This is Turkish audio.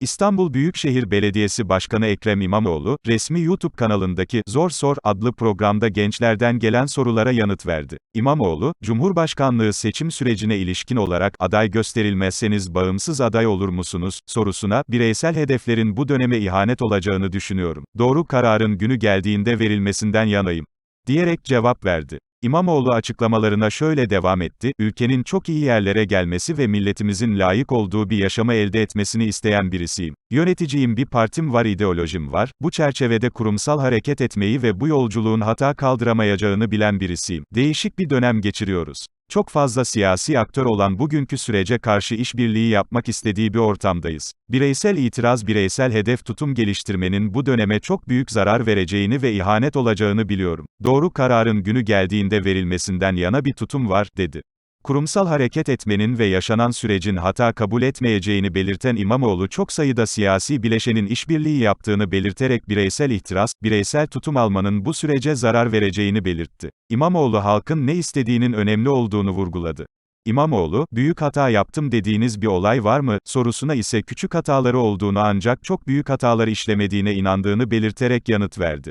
İstanbul Büyükşehir Belediyesi Başkanı Ekrem İmamoğlu, resmi YouTube kanalındaki Zor Sor adlı programda gençlerden gelen sorulara yanıt verdi. İmamoğlu, Cumhurbaşkanlığı seçim sürecine ilişkin olarak aday gösterilmezseniz bağımsız aday olur musunuz sorusuna, bireysel hedeflerin bu döneme ihanet olacağını düşünüyorum. Doğru kararın günü geldiğinde verilmesinden yanayım diyerek cevap verdi. İmamoğlu açıklamalarına şöyle devam etti, ülkenin çok iyi yerlere gelmesi ve milletimizin layık olduğu bir yaşamı elde etmesini isteyen birisiyim. Yöneticiyim bir partim var ideolojim var, bu çerçevede kurumsal hareket etmeyi ve bu yolculuğun hata kaldıramayacağını bilen birisiyim. Değişik bir dönem geçiriyoruz. Çok fazla siyasi aktör olan bugünkü sürece karşı işbirliği yapmak istediği bir ortamdayız. Bireysel itiraz bireysel hedef tutum geliştirmenin bu döneme çok büyük zarar vereceğini ve ihanet olacağını biliyorum. Doğru kararın günü geldiğinde verilmesinden yana bir tutum var, dedi. Kurumsal hareket etmenin ve yaşanan sürecin hata kabul etmeyeceğini belirten İmamoğlu çok sayıda siyasi bileşenin işbirliği yaptığını belirterek bireysel ihtiras, bireysel tutum almanın bu sürece zarar vereceğini belirtti. İmamoğlu halkın ne istediğinin önemli olduğunu vurguladı. İmamoğlu, büyük hata yaptım dediğiniz bir olay var mı, sorusuna ise küçük hataları olduğunu ancak çok büyük hatalar işlemediğine inandığını belirterek yanıt verdi.